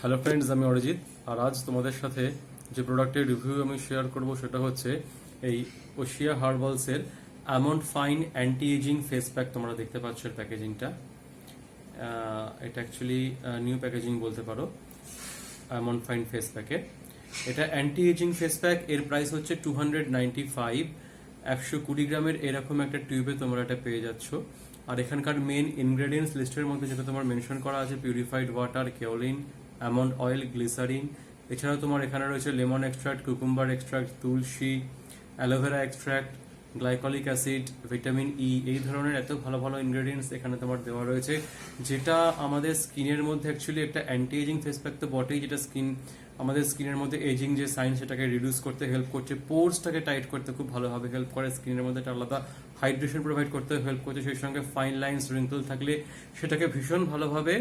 Hello friends আমি অরিজিৎ। আর আজ তোমাদের সাথে যে প্রোডাক্টের রিভিউ আমি শেয়ার করব সেটা হচ্ছে এই Oshea হার্বালসের almond fine anti ageing face pack তোমরা দেখতে পাচ্ছ এর প্যাকেজিংটা এটা অ্যাকচুয়ালি নিউ প্যাকেজিং বলতে পারো। অ্যামন্ড ফাইন ফেস প্যাকে এটা অ্যান্টি এজিং ফেস প্যাক এর প্রাইস হচ্ছে টু হান্ড্রেড নাইনটি ফাইভ একশো কুড়ি গ্রামের এরকম একটা টিউবে তোমরা এটা পেয়ে যাচ্ছ। আর এখানকার মেন ইনগ্রেডিয়েন্টস লিস্টের মধ্যে যেটা তোমার মেনশন করা আছে purified water kaolin almond oil, glycerin. এছাড়াও তোমার এখানে রয়েছে lemon extract, cucumber extract, tulsi, aloe vera extract, glycolic acid, vitamin E এই ধরনের এত ভালো ভালো ইনগ্রেডিয়েন্টস এখানে তোমার দেওয়া রয়েছে, যেটা আমাদের স্কিনের মধ্যে অ্যাকচুয়ালি একটা অ্যান্টি এজিং ফেস প্যাক তো বটেই, যেটা স্কিন, আমাদের স্কিনের মধ্যে এজিং যে সাইন সেটাকে রিডিউস করতে হেল্প করছে পোর্সটাকে টাইট করতে খুব ভালোভাবে হেল্প করে, স্কিনের মধ্যে একটা আলাদা হাইড্রেশন প্রোভাইড করতে হেল্প করছে, সেই সঙ্গে ফাইন লাইন্স রিঙ্কল থাকলে সেটাকে ভীষণ ভালোভাবে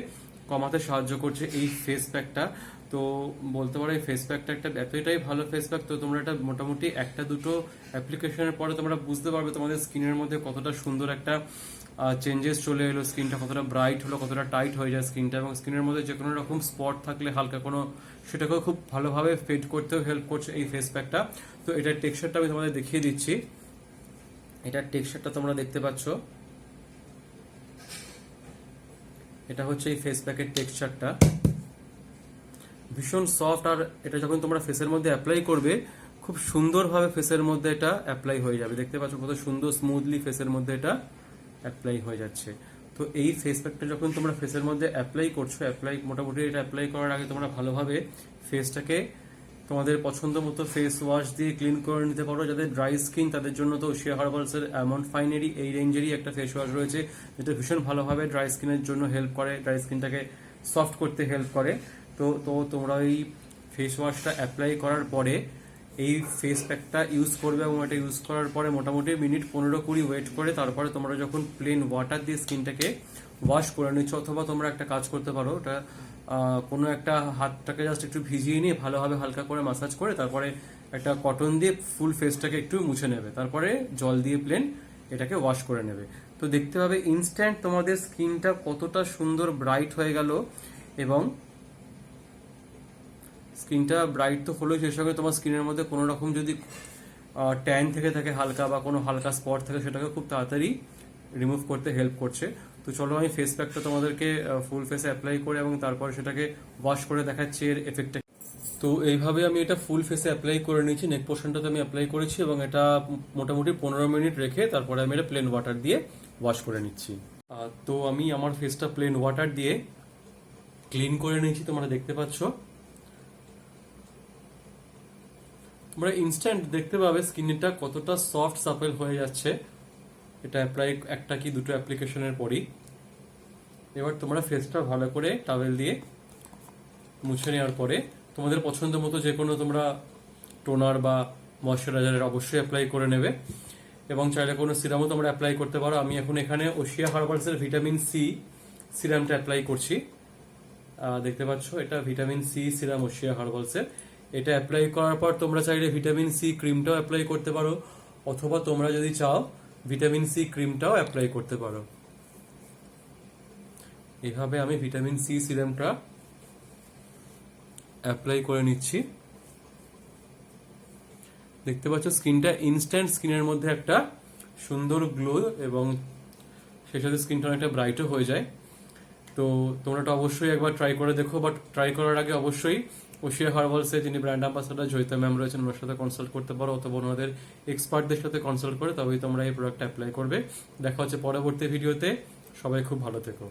কমাতে সাহায্য করছে এই ফেস প্যাকটা তো বলতে পারো এই ফেস প্যাকটা একটা এতটাই ভালো ফেস প্যাক তো তোমরা এটা মোটামুটি একটা দুটো অ্যাপ্লিকেশনের পরে তোমরা বুঝতে পারবে তোমাদের স্কিনের মধ্যে কতটা সুন্দর একটা চেঞ্জেস চলে এলো স্কিনটা কতটা ব্রাইট হলো, কতটা টাইট হয়ে যায় স্কিনটা এবং স্কিনের মধ্যে যে কোনো রকম স্পট থাকলে হালকা কোনো, সেটাকেও খুব ভালোভাবে ফেড করতেও হেল্প করছে এই ফেস প্যাকটা তো এটার টেক্সচারটা আমি তোমাদের দেখিয়ে দিচ্ছি। এটার টেক্সচারটা তোমরা দেখতে পাচ্ছ। এটা হচ্ছে এই ফেস প্যাকের টেক্সচারটা ভীষণ সফট আর এটা যখন তোমরা ফেসের মধ্যে অ্যাপ্লাই করবে, খুব সুন্দরভাবে ফেসের মধ্যে এটা অ্যাপ্লাই হয়ে যাবে। দেখতে পাচ্ছ কত সুন্দর স্মুথলি ফেসের মধ্যে এটা অ্যাপ্লাই হয়ে যাচ্ছে। তো এই ফেস প্যাকটা যখন তোমরা ফেসের মধ্যে অ্যাপ্লাই করছ অ্যাপ্লাই মোটামুটি এটা অ্যাপ্লাই করার আগে তোমরা ভালোভাবে ফেসটাকে তোমাদের পছন্দ মতো ফেস ওয়াশ দিয়ে ক্লিন করে নিতে পারো। যাদের ড্রাই স্কিন তাদের জন্য তো ওশিয়া হার্বালসের অ্যামাউন্ট ফাইনেরই এই রেঞ্জেরই একটা ফেস ওয়াশ রয়েছে, যেটা ভীষণ ভালোভাবে ড্রাই স্কিনের জন্য হেল্প করে ড্রাই স্কিনটাকে সফট করতে হেল্প করে। তো তো তোমরা এই ফেস ওয়াশটা অ্যাপ্লাই করার পরে এই ফেস প্যাকটা ইউজ করবে এবং এটা ইউজ করার পরে মোটামুটি মিনিট পনেরো কুড়ি ওয়েট করে, তারপরে তোমরা যখন প্লেন ওয়াটার দিয়ে স্কিনটাকে ওয়াশ করে নিচ্ছ, অথবা তোমরা একটা কাজ করতে পারো, ওটা কোনো একটা হাতটাকে জাস্ট একটু ভিজিয়ে নিয়ে ভালোভাবে হালকা করে মাসাজ করে তারপরে একটা কটন দিয়ে ফুল ফেসটাকে একটু মুছে নেবে। তারপরে জল দিয়ে প্লেন এটাকে ওয়াশ করে নেবে। তো দেখতে পাবে ইনস্ট্যান্ট তোমাদের স্কিনটা কতটা সুন্দর ব্রাইট হয়ে গেল এবং স্কিনটা ব্রাইট তো হলোই, সেই সঙ্গে তোমার স্কিনের মধ্যে কোনো রকম যদি ট্যান থেকে থাকে হালকা বা কোনো হালকা স্পট থাকে, সেটাকে খুব তাড়াতাড়ি রিমুভ করতে হেল্প করছে। তো চলো আমি ফেস প্যাকটা তোমাদেরকে ফুল ফেসে অ্যাপ্লাই করে এবং তারপরে সেটাকে ওয়াশ করে দেখাচ্ছি এর এফেক্টটা তো এইভাবে আমি এটা ফুল ফেসে অ্যাপ্লাই করে নিয়েছি। নেক পোর্শনটাতে আমি অ্যাপ্লাই করেছি এবং এটা মোটামুটি পনেরো মিনিট রেখে তারপরে আমি এটা প্লেন ওয়াটার দিয়ে ওয়াশ করে নিচ্ছি। তো আমি আমার ফেসটা প্লেন ওয়াটার দিয়ে ক্লিন করে নিয়েছি, তোমরা দেখতে পাচ্ছ। তোমরা ইনস্ট্যান্ট দেখতে পাবে স্কিনটা কতটা সফট সাপেল হয়ে যাচ্ছে। এটা অ্যাপ্লাই একটা কি দুটো অ্যাপ্লিকেশনের পরই। এবার তোমরা ফেসটা ভালো করে টাওয়েল দিয়ে মুছে নেওয়ার পরে তোমাদের পছন্দ মতো যে কোনো তোমরা টোনার বা ময়শ্চারাইজারের অবশ্যই অ্যাপ্লাই করে নেবে। এবং চাইলে কোনো সিরামও তোমরা অ্যাপ্লাই করতে পারো। আমি এখন এখানে ওশিয়া হার্বালসের ভিটামিন সি সিরামটা অ্যাপ্লাই করছি। দেখতে পাচ্ছ, এটা ভিটামিন সি সিরাম ওশিয়া হার্বালসের এটা অ্যাপ্লাই করার পর তোমরা চাইলে ভিটামিন সি ক্রিমটাও অ্যাপ্লাই করতে পারো। অথবা তোমরা যদি চাও ভিটামিন সি ক্রিমটাও অ্যাপ্লাই করতে পারো। এভাবে আমি ভিটামিন সি সিরামটা অ্যাপ্লাই করে নিচ্ছি। দেখতে পাচ্ছ, স্কিনটা ইনস্ট্যান্ট স্কিনের মধ্যে একটা সুন্দর গ্লো এবং সেই সাথে স্কিনটা অনেকটা ব্রাইটও হয়ে যায়। তো তোমরা অবশ্যই একবার ট্রাই করে দেখো, বাট ট্রাই করার আগে অবশ্যই ওশিয়া হার্বালসে যিনি ব্র্যান্ড অ্যাম্বাসাডার জয়িতা ম্যাম রয়েছেন, ওনার সাথে কনসাল্ট করতে পারো অথবা ওনাদের এক্সপার্টদের সাথে কনসাল্ট করে তবেই তোমরা এই প্রোডাক্ট অ্যাপ্লাই করবে। দেখা হচ্ছে পরবর্তী ভিডিওতে সবাই খুব ভালো থেকো।